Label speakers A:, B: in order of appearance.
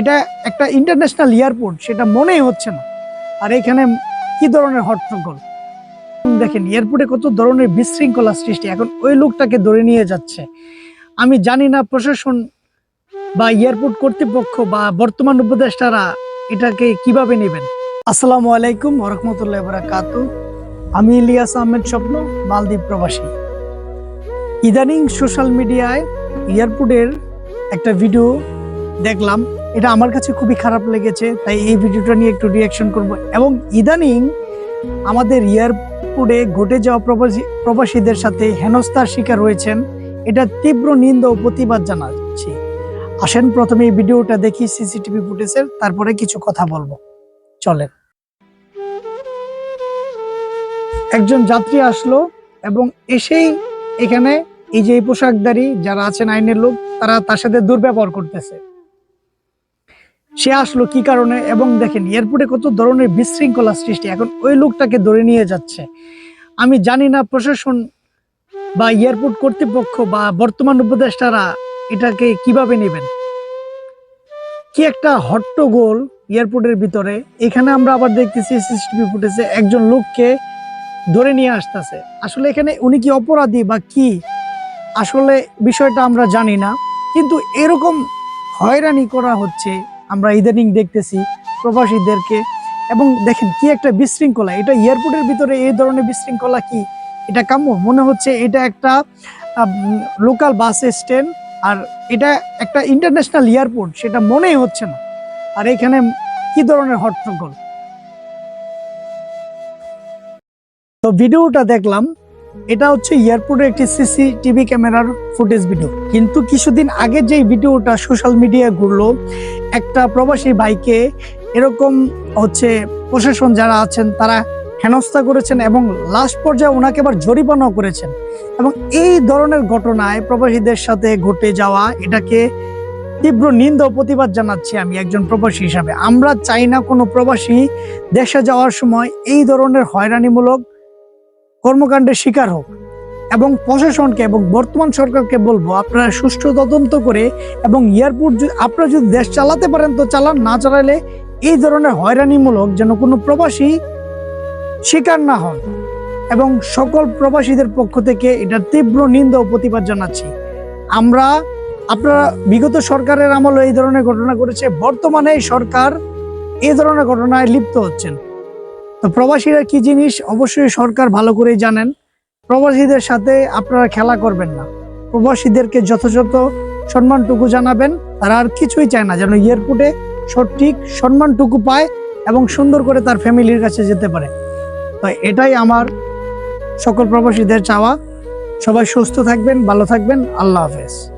A: এটা একটা international airport সেটা মনেই হচ্ছে না। আর এখানে কি ধরনের হট্টগোল দেখেন এয়ারপোর্টে কত ধরনের বিশৃঙ্খলা সৃষ্টি। এখন ওই লোকটাকে ধরে নিয়ে যাচ্ছে। আমি জানি না প্রশাসন বা এয়ারপোর্ট কর্তৃপক্ষ বা বর্তমান উপদেষ্টারা এটাকে কীভাবে নেবেন। আসসালামু আলাইকুম রহমতুল্লাহ বারাকাতু আমি ইলিয়াস আহমেদ স্বপ্ন, মালদ্বীপ প্রবাসী। ইদানিং সোশ্যাল মিডিয়ায় এয়ারপোর্টের একটা ভিডিও দেখলাম। এটা আমার কাছে খুবই খারাপ লেগেছে, তাই এই ভিডিওটা নিয়ে একটু রিয়াকশন করব। এবং ইদানিং আমাদের এয়ারপোর্টে ঘটে যাওয়া প্রবাসী, প্রবাসীদের সাথে হেনস্থার শিকার হয়েছেন। এটা তীব্র নিন্দা ও প্রতিবাদ জানাচ্ছি। আসেন, প্রথমে এই ভিডিওটা দেখি সিসিটিভি ফুটেজের, তারপরে কিছু কথা বলব। চলেন। একজন যাত্রী আসলো এবং এসেই এখানে এই যে এই পোশাকধারী যারা আছেন আইনের লোক, তারা তার সাথে দুর্ব্যবহার করতেছে। সে আসলো কি কারণে? এবং দেখেন, এয়ারপোর্টে কত ধরনের বিশৃঙ্খলা সৃষ্টি। এখন ওই লোকটাকে ধরে নিয়ে যাচ্ছে। আমি জানি না প্রশাসন বা এয়ারপোর্ট কর্তৃপক্ষ বা বর্তমান উপদেষ্টারা এটাকে কীভাবে নেবেন। কি একটা হট্টগোল এয়ারপোর্টের ভিতরে। এখানে আমরা আবার দেখতেছি সিসিটিভি ফুটেজে একজন লোককে ধরে নিয়ে আসতেছে। আসলে এখানে উনি কি অপরাধী বা কি? আসলে বিষয়টা আমরা জানি না। কিন্তু এরকম হয়রানি করা হচ্ছে আমরা ইদানিং দেখতেছি প্রবাসীদেরকে। এবং দেখেন কি একটা বিশৃঙ্খলা, এটা এয়ারপোর্টের ভিতরে এই ধরনের বিশৃঙ্খলা কি? এটা কাম্য? মনে হচ্ছে এটা একটা লোকাল বাস স্ট্যান্ড আর এটা একটা ইন্টারন্যাশনাল এয়ারপোর্ট, সেটা মনেই হচ্ছে না। আর এখানে কি ধরনের হট্টগোল? তো ভিডিওটা দেখলাম এটা হচ্ছে এয়ারপোর্টের একটি সিসিটিভি ক্যামেরার ফুটেজ ভিডিও। কিন্তু কিছুদিন আগে যে ভিডিওটা সোশ্যাল মিডিয়ায় ঘুরলো, একটা প্রবাসী ভাইকে এরকম হচ্ছে প্রশাসন যারা আছেন, তারা হেনস্থা করেছেন এবং লাস্ট পর্যায়ে ওনাকে আবার জরিমানাও করেছেন। এবং এই ধরনের ঘটনায় প্রবাসীদের সাথে ঘটে যাওয়া, এটাকে তীব্র নিন্দা প্রতিবাদ জানাচ্ছি আমি একজন প্রবাসী হিসাবে। আমরা চাই না কোনো প্রবাসী দেশে যাওয়ার সময় এই ধরনের হয়রানিমূলক কর্মকাণ্ডের শিকার হোক এবং প্রশাসনকে এবং বর্তমান সরকারকে বলব, আপনারা সুষ্ঠু তদন্ত করে এবং এয়ারপোর্ট আপনারা যদি দেশ চালাতে পারেন তো চালান, না চালালে এই ধরনের হয়রানিমূলক যেন কোনো প্রবাসী শিকার না হন। এবং সকল প্রবাসীদের পক্ষ থেকে এটা তীব্র নিন্দা ও প্রতিবাদ জানাচ্ছি। আমরা, আপনারা বিগত সরকারের আমলে এই ধরনের ঘটনা ঘটেছে, বর্তমানে সরকার এই ধরনের ঘটনায় লিপ্ত হচ্ছেন। তো প্রবাসীরা কি জিনিস অবশ্যই সরকার ভালো করেই জানেন। প্রবাসীদের সাথে আপনারা খেলা করবেন না। প্রবাসীদেরকে যথাযথ সম্মানটুকু জানাবেন। তারা আর কিছুই চায় না যেন এয়ারপোর্টে সঠিক সম্মানটুকু পায় এবং সুন্দর করে তার ফ্যামিলির কাছে যেতে পারে। তো এটাই আমার সকল প্রবাসীদের চাওয়া। সবাই সুস্থ থাকবেন, ভালো থাকবেন। আল্লাহ হাফেজ।